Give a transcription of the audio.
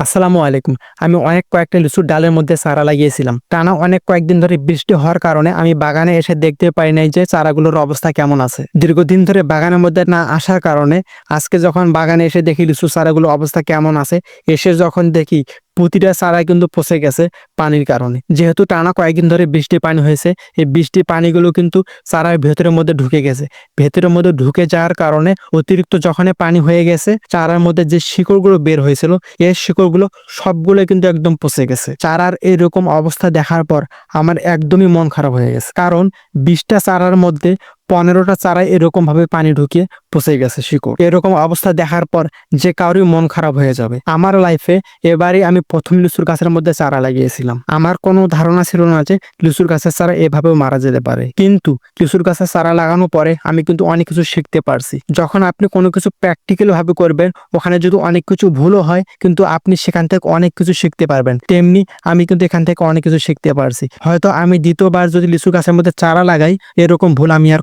আসসালামু আলাইকুম। আমি অনেক কয়েকটা লিচুর ডালের মধ্যে চারা লাগিয়েছিলাম। টানা অনেক কয়েকদিন ধরে বৃষ্টি হওয়ার কারণে আমি বাগানে এসে দেখতে পাই নাই যে চারাগুলোর অবস্থা কেমন আছে। দীর্ঘদিন ধরে বাগানের মধ্যে না আসার কারণে আজকে যখন বাগানে এসে দেখি লিচুর চারাগুলোর অবস্থা কেমন আছে, এসে যখন দেখি প্রতিটা চারা কিন্তু পচে গেছে পানির কারণে। যেহেতু টানা কয়েকদিন ধরে বৃষ্টি পানি হয়েছে, এই বৃষ্টি পানিগুলো কিন্তু চারার ভেতরের মধ্যে ঢুকে গেছে। ভেতরের মধ্যে ঢুকে যাওয়ার কারণে অতিরিক্ত যখন পানি হয়ে গেছে, চারার মধ্যে যে শিকড়গুলো বের হয়েছিল, এই শিকড়গুলো সবগুলো কিন্তু একদম পচে গেছে। চারার এরকম অবস্থা দেখার পর আমার একদমই মন খারাপ হয়ে গেছে। কারণ বিশটা চারার মধ্যে পনেরোটা চারায় এরকম ভাবে পানি ঢুকিয়ে পচে গেছে শিকড়। এরকম অবস্থা দেখার পর যে কারোরই মন খারাপ হয়ে যাবে। আমার লাইফে এবারে আমি প্রথম লিচুর গাছের মধ্যে চারা লাগিয়েছিলাম। আমার কোনো ধারণা ছিল না যে লিচুর গাছের চারা এভাবেও মারা যেতে পারে। কিন্তু লিচুর গাছের চারা লাগানোর পরে আমি কিন্তু অনেক কিছু শিখতে পারছি। যখন আপনি কোনো কিছু প্র্যাকটিক্যাল ভাবে করবেন, ওখানে যদি অনেক কিছু ভুলও হয়, কিন্তু আপনি সেখান থেকে অনেক কিছু শিখতে পারবেন। তেমনি আমি কিন্তু এখান থেকে অনেক কিছু শিখতে পারছি। হয়তো আমি দ্বিতীয়বার যদি লিচু গাছের মধ্যে চারা লাগাই, এরকম ভুল আমি আর